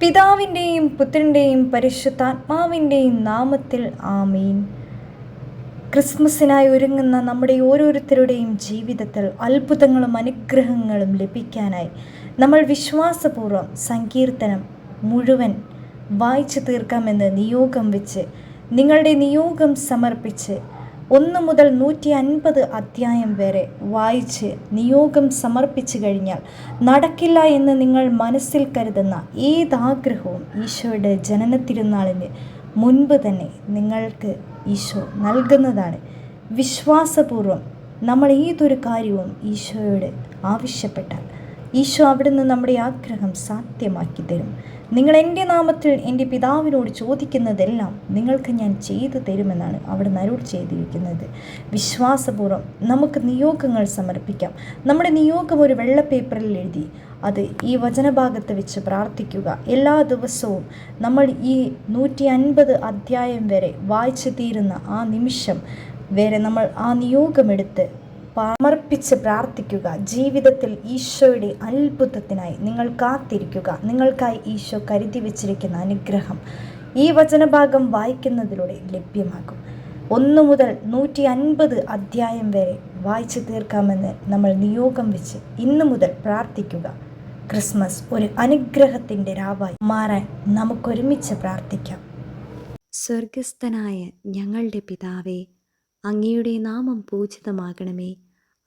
പിതാവിന്റെയും പുത്രന്റെയും പരിശുദ്ധാത്മാവിന്റെയും നാമത്തിൽ ആമീൻ. ക്രിസ്മസിനായി ഒരുങ്ങുന്ന നമ്മുടെ ഓരോരുത്തരുടെയും ജീവിതത്തിൽ അത്ഭുതങ്ങളും അനുഗ്രഹങ്ങളും ലഭിക്കാനായി നമ്മൾ വിശ്വാസപൂർവം സങ്കീർത്തനം മുഴുവൻ വായിച്ചു തീർക്കാമെന്ന് നിയോഗം വെച്ച് നിങ്ങളുടെ നിയോഗം സമർപ്പിച്ച് ഒന്ന് മുതൽ നൂറ്റി അൻപത് അധ്യായം വരെ വായിച്ച് നിയോഗം സമർപ്പിച്ചു കഴിഞ്ഞാൽ നടക്കില്ല എന്ന് നിങ്ങൾ മനസ്സിൽ കരുതുന്ന ഏതാഗ്രഹവും ഈശോയുടെ ജനന തിരുനാളിന് മുൻപ് തന്നെ നിങ്ങൾക്ക് ഈശോ നൽകുന്നതാണ്. വിശ്വാസപൂർവം നമ്മൾ ഏതൊരു കാര്യവും ഈശോയോട് ആവശ്യപ്പെട്ടാൽ ഈശോ അവിടുന്ന് നമ്മുടെ ആഗ്രഹം സാധ്യമാക്കി തരും. നിങ്ങൾ എന്റെ നാമത്തിൽ എന്റെ പിതാവിനോട് ചോദിക്കുന്നതെല്ലാം നിങ്ങൾക്ക് ഞാൻ ചെയ്തു തരുമെന്നാണ് അവിടെ അരുൾ ചെയ്തിരിക്കുന്നത്. വിശ്വാസപൂർവം നമുക്ക് നിയോഗങ്ങൾ സമർപ്പിക്കാം. നമ്മുടെ നിയോഗം ഒരു വെള്ള പേപ്പറിൽ എഴുതി അത് ഈ വചനഭാഗത്ത് വെച്ച് പ്രാർത്ഥിക്കുക. എല്ലാ ദിവസവും നമ്മൾ ഈ നൂറ്റി അൻപത് അധ്യായം വരെ വായിച്ചു തീരുന്ന ആ നിമിഷം വരെ നമ്മൾ ആ നിയോഗമെടുത്ത് സമർപ്പിച്ച് പ്രാർത്ഥിക്കുക. ജീവിതത്തിൽ ഈശോയുടെ അത്ഭുതത്തിനായി നിങ്ങൾ കാത്തിരിക്കുക. നിങ്ങൾക്കായി ഈശോ കരുതി വച്ചിരിക്കുന്ന അനുഗ്രഹം ഈ വചനഭാഗം വായിക്കുന്നതിലൂടെ ലഭ്യമാകും. ഒന്ന് മുതൽ നൂറ്റി അൻപത് അധ്യായം വരെ വായിച്ചു തീർക്കാമെന്ന് നമ്മൾ നിയോഗം വെച്ച് ഇന്നു മുതൽ പ്രാർത്ഥിക്കുക. ക്രിസ്മസ് ഒരു അനുഗ്രഹത്തിന്റെ രാവായി മാറാൻ നമുക്കൊരുമിച്ച് പ്രാർത്ഥിക്കാം. സ്വർഗസ്ഥനായ ഞങ്ങളുടെ പിതാവേ അങ്ങയുടെ നാമം പൂജിതമാകണമേ.